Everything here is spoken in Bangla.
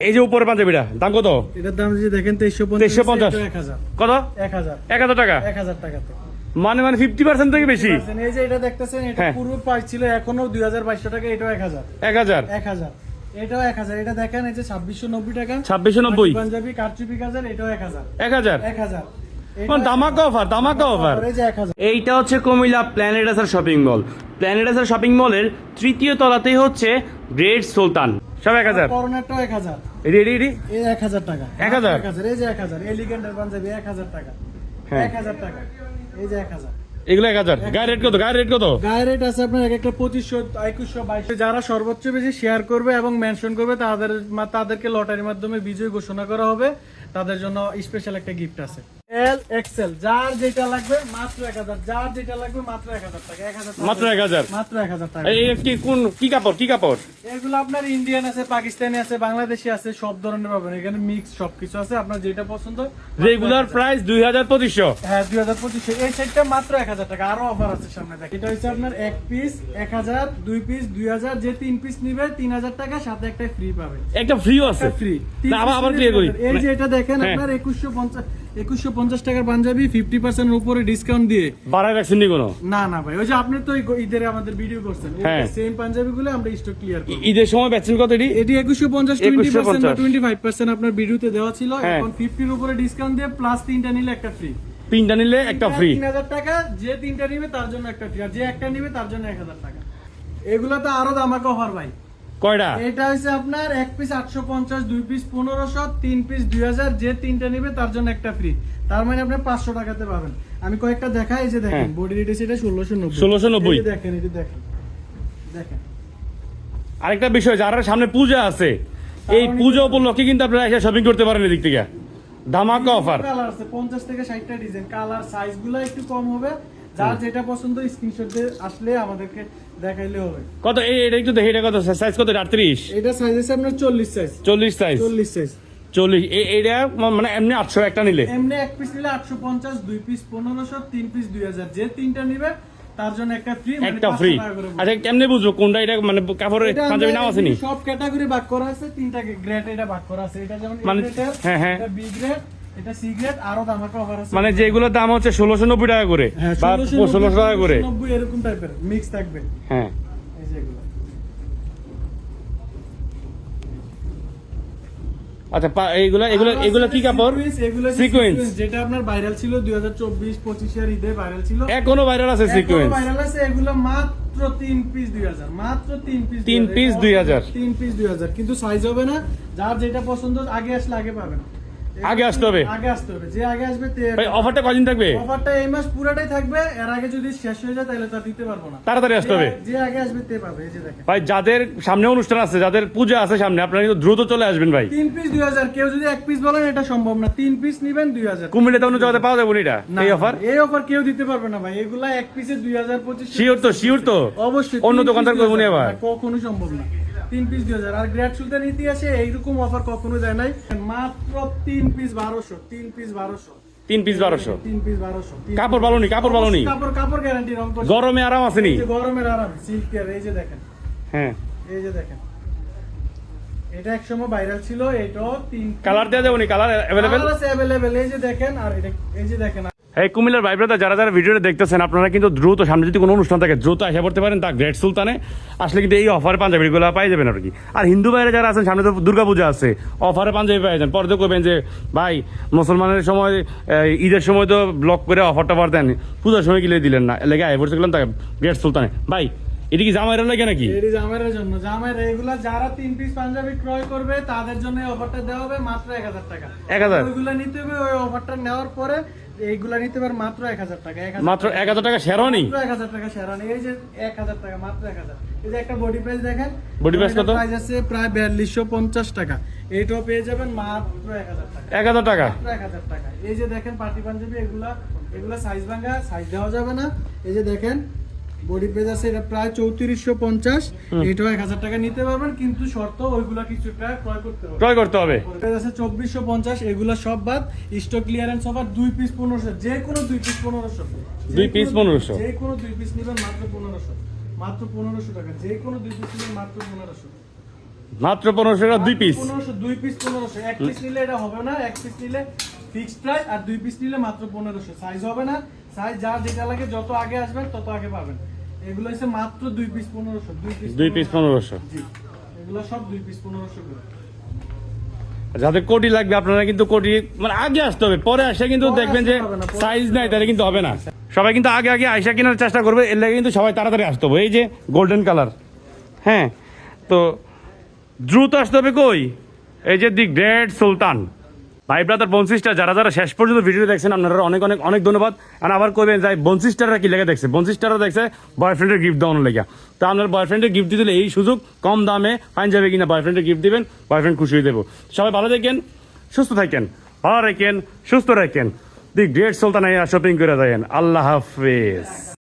এই যে উপরে পাঞ্জাবিটা দাম কত? এটার দাম যদি দেখেন তেইশশো তেইশশো পঞ্চাশ। কত? এক হাজার। এক হাজার টাকা? এক হাজার টাকাতে মানে মানে ফিফটি পার্সেন্ট থেকে বেশি? এই যে এটা দেখতেছেন এটা হ্যাঁ। প্রাইস ছিল এখনও দুই হাজার বাইশশো টাকা এটাও এক হাজার। এক হাজার? এক হাজার। এটাও এক হাজার। এটা দেখেন এই যে ছাব্বিশশো নব্বই টাকা। ছাব্বিশশো নব্বই? পাঞ্জাবি কারচুপি কাজার এটাও এক হাজার। এক হাজার? এক হাজার। ধামাকা অফার ধামাকা অফার এইটা হচ্ছে কুমিল্লা প্ল্যানেটাসার শপিং মল প্ল্যানেটাসার শপিং মলের তৃতীয় তলাতেই হচ্ছে গ্রেট সুলতান সব এক হাজার? এক হাজার। এডি এডি এডি এই এক হাজার টাকা। এক হাজার? এক হাজার এই যে এক হাজার। এলিগেন্টের পাঞ্জাবি এক হাজার টাকা। হ্যাঁ। এক হাজার টাকা। এই যে এক হাজার। এগুলো এক হাজার। গায়ে রেট কত? গায়ে রেট কত? গায়ে রেট আছে আপনার এক একটা পঁচিশশো একুশশো বাইশশো। যারা সর্বোচ্চ বেশি শেয়ার করবে এবং মেনশন করবে তাদের তাদেরকে লটারির মাধ্যমে বিজয় ঘোষণা করা হবে। তাদের জন্য স্পেশাল একটা গিফট আছে। এল এক্সেল যার যেটা লাগবে মাত্র এক হাজার। যার যেটা লাগবে মাত্র এক হাজার টাকা। এক হাজার মাত্র এক হাজার। মাত্র এক হাজার টাকা। এই কি কোন কি কাপড় কি কাপড়? এগুলো আপনার ইন্ডিয়ান আছে পাকিস্তানি আছে বাংলাদেশি আছে সব ধরনের পাবেন। এখানে মিক্স সবকিছু আছে আপনার যেটা পছন্দ। রেগুলার প্রাইস দুই হাজার পঁচিশশো। হ্যাঁ দুই হাজার পঁচিশে এই সেটটা মাত্র এক হাজার টাকা। আরও অফার আছে সামনে দেখ এটা হচ্ছে আপনার এক পিস এক হাজার দুই পিস দুই হাজার। যে তিন পিস নিবে তিন হাজার টাকা সাথে একটা ফ্রি পাবে একটা ফ্রিও আছে। ফ্রি আবার আবার এই যে এটা দেখেন হ্যাঁ। আপনার একুশশো পঞ্চাশ একুশশো পঞ্চাশ টাকার পাঞ্জাবি ফিফটি পার্সেন্ট উপরে ডিসকাউন্ট দিয়ে। বাড়ায় রাখছেন কোনো? না না ভাই ওই যে আপনি তো ঈদের আমাদের ভিডিও করছেন হ্যাঁ। সেম পাঞ্জাবি গুলো আমরা স্টক ক্লিয়ার করি ঈদের সময় বেচছেন কত এটি? এটি একুশশো পঞ্চাশ টোয়েন্টি পার্সেন্ট বা টোয়েন্টি ফাইভ পার্সেন্ট আপনার ভিডিওতে দেওয়া ছিল হ্যাঁ। এখন ফিফটির উপরে ডিসকাউন্ট দিয়ে প্লাস তিনটা নিলে একটা ফ্রি তিনটা নিলে একটা ফ্রি তিন হাজার টাকা যে তিনটা নিবে তার জন্য একটা ফ্রি আর যে একটা নিবে তার জন্য এক হাজার টাকা। এগুলো তো আরও দামাকা অফার ভাই। কয়টা? এটা হচ্ছে আপনার এক পিস আটশো পঞ্চাশ দুই পিস পনেরোশো তিন পিস দুই হাজার যে তিনটা নিবে তার জন্য একটা ফ্রি তার মানে আপনি পাঁচশো টাকাতে পাবেন। আমি কয়েকটা দেখাই যে দেখেন হ্যাঁ। বডি রেট সেটা ষোলোশো নব্বই। 1690 এই দেখেন দেখেন দেখেন। আরেকটা বিষয় যারা সামনে পূজা আছে। এই পূজা উপলক্ষে কিন্তু আপনারা এসে শপিং করতে পারেন এদিক থেকে। ধামাকা অফার কালার আছে পঞ্চাশ থেকে ষাটটা ডিজাইন কালার সাইজগুলো একটু কম হবে। যার যেটা পছন্দ স্ক্রিনশট দিয়ে আসলে আমাদেরকে দেখাইলে হবে। কত? এই এটা একটু দেখি এটা কত? সাইজ কত? আটত্রিশ? এটা সাইজ আছে আপনার চল্লিশ সাইজ চল্লিশ সাইজ চল্লিশ সাইজ চল্লিশ। এই মানে এমনি আটশো একটা নিলে? এমনি এক পিস নিলে আটশো পঞ্চাশ দুই পিস পনেরোশো তিন পিস দুই হাজার। যে তিনটা নিবে তার জন্য একটা ফ্রি একটা ফ্রি আচ্ছা কেমনে বুঝব কোনটা এটা মানে কাপড়ের পাঞ্জাবি নাম আসেনি সব ক্যাটাগরি ভাগ করা আছে তিনটা গ্রেড এটা ভাগ করা আছে। এটা যেমন মানে- হ্যাঁ, হ্যাঁ। বি গ্রেড মানে যেগুলোর দাম হচ্ছে ষোলোশো নব্বই টাকা করে হ্যাঁ ষোলোশো টাকা করে। এরকম টাইপের মিক্স থাকবে। হ্যাঁ। এগুলো। আচ্ছা পা- এগুলো এগুলো কি কাপড়? সিকোয়েন্স সিকোয়েন্স যেটা আপনার ভাইরাল ছিল ঈদে ভাইরাল এখনও ভাইরাল আছে সিকোয়েন্স ভাইরাল আছে এগুলো মাত্র পিস দুই হাজার মাত্র তিন পিস piece 2000 তিন পিস দুই হাজার কিন্তু সাইজ হবে না। যার যেটা পছন্দ আগে আসলে আগে পাবেন। আগে আসতে হবে? আগে আসতে হবে। যে আগে আসবে ভাই অফারটা কদিন থাকবে? অফারটা এই মাস পুরাটাই থাকবে। এর আগে যদি শেষ হয়ে যায় তাহলে তা দিতে পারব না। তাড়াতাড়ি আসতে হবে? যে- আগে আসবে তে পাবে এই যে দেখেন। ভাই যাদের সামনে অনুষ্ঠান আছে যাদের পূজা আছে সামনে আপনারা কিন্তু দ্রুত চলে আসবেন ভাই। তিন পিস দুই হাজার। কেউ যদি এক পিস বলেন এটা সম্ভব না। তিন পিস নিবেন দুই হাজার। কুমিল্লাতে অন্য জায়গাতে পাওয়া যাবে এটা এই অফার এই অফার কেউ দিতে পারবে না ভাই। এগুলা এক পিসে দুই হাজার পঁচিশ শিওর তো শিওর তো। অবশ্যই অন্য দোকানদার করব না আবার? কখনো সম্ভব না। তিন পিস দুই হাজার আর গ্র্যাড সুলতান ইতিহাসে এইরকম অফার কখনো দেয় নাই। মাত্র তিন পিস বারোশো তিন পিস বারোশো। তিন পিস বারোশো? তিন পিস বারোশো কাপড় piece- কাপড় ভালো কাপড় কাপড় গ্যারান্টি রং গরমে আরাম গরমের আরাম এই যে দেখেন। হ্যাঁ। এই যে দেখেন। এটা ভাইরাল ছিল এটাও তিন কালার দেওয়া যাবে কালার অ্যাভেলেবেল আছে অ্যাভেলেবেল এই যে দেখেন আর এটা এই যে দেখেন এই কুমিল্লার ভাই ব্রাদার যারা যারা ভিডিওটা দেখতেছেন আপনারা কিন্তু দ্রুত সামনে যদি কোনো অনুষ্ঠান থাকে দ্রুত আসা পড়তে পারেন তা গ্রেট সুলতানে। আসলে কিন্তু এই অফারে পাঞ্জাবিগুলো পাই যাবেন আর কি। আর হিন্দু ভাইরা যারা আছেন সামনে তো দুর্গাপূজা আছে অফারে পাঞ্জাবি পাই যান পরে করবেন যে ভাই মুসলমানের সময় ঈদের সময় তো ব্লক করে অফার টফার দেন। পূজার সময় গিলে দিলেন না। লেগে আয় পড়ছে গেলাম তা গ্রেট সুলতানে। ভাই এটা কি জামাইরা লাগে নাকি? এটি জামাইয়ের জন্য। জামাইয়ের এগুলা যারা তিন পিস পাঞ্জাবি ক্রয় করবে তাদের জন্য অফারটা দেওয়া হবে মাত্র এক হাজার টাকা। 1000 ওইগুলা নিতে হবে ওই অফারটা নেওয়ার পরে এইগুলা নিতে পারে মাত্র এক হাজার টাকা মাত্র এক হাজার টাকা শেরওয়ানি মাত্র টাকা শেরানি এই যে এক হাজার টাকা মাত্র এক হাজার। এই যে একটা বডি প্রাইস দেখেন বডি price কত? প্রাইস আছে প্রায় বিয়াল্লিশশো পঞ্চাশ টাকা। এইটাও পেয়ে যাবেন মাত্র এক হাজার টাকা। এক হাজার টাকা? মাত্র এক হাজার টাকা। এই যে দেখেন পার্টি পাঞ্জাবি এগুলা এগুলা সাইজ ভাঙা সাইজ দেওয়া যাবে না। এই যে দেখেন বডি পেজ আছে এটা প্রায় চৌত্রিশশো পঞ্চাশ। এটাও এক হাজার টাকা নিতে পারবেন কিন্তু শর্ত ওইগুলা কিছুটা ক্রয় করতে হবে। ক্রয় করতে হবে। পেজ আছে চব্বিশশো পঞ্চাশ এগুলা সব বাদ স্টক ক্লিয়ারেন্স অফার দুই পিস পনেরোশো যে কোনো দুই পিস পনেরোশো। দুই piece 1500 যে কোনো দুই পিস নেবেন মাত্র পনেরোশো। মাত্র পনেরোশো টাকা যে কোনো দুই পিস নেবেন মাত্র পনেরোশো। মাত্র পনেরোশো টাকা দুই পিস পনেরোশো দুই পিস পনেরোশো। এক পিস নিলে এটা হবে না এক পিস নিলে ফিক্সড প্রাইস আর দুই পিস নিলে মাত্র পনেরোশো। সাইজ হবে না সাইজ যা যেটা লাগে যত আগে আসবেন তত আগে পাবেন। এগুলো হচ্ছে মাত্র দুই পিস পনেরোশো। দুই পিস দুই পিস পনেরোশো। জি। এগুলো সব দুই পিস পনেরোশো করে। যাদের কোটি লাগবে আপনারা কিন্তু কোটি মানে আগে আসতে হবে। পরে আসে কিন্তু দেখবেন যে সাইজ নাই তাহলে কিন্তু হবে না। সবাই কিন্তু আগে আগে আইসা কেনার চেষ্টা করবে এর লাগে কিন্তু সবাই তাড়াতাড়ি আসতে হবে। এই যে গোল্ডেন কালার হ্যাঁ তো দ্রুত আসতে হবে কই? এই যে দি গ্রেট সুলতান। ভাই ব্রাদার বনসিস্টার যারা যারা শেষ পর্যন্ত ভিডিও দেখছেন, আপনারা অনেক অনেক অনেক ধন্যবাদ। আর আবার করবেন যাই বনসিস্টাররা কি লেগে দেখছে? বনসিস্টাররা দেখছে বয়ফ্রেন্ডের গিফট দেওয়ানোর লেগে। তো আপনার বয়ফ্রেন্ডের গিফট দিলে এই সুযোগ কম দামে যাবে কিনা বয়ফ্রেন্ডের গিফট দিবেন বয়ফ্রেন্ড খুশি হয়ে দেবো। সবাই ভালো থাকেন, সুস্থ থাকেন ভালো রাখেন, সুস্থ রাখেন। দি গ্রেট সুলতান শপিং করে দেন আল্লাহ হাফেজ।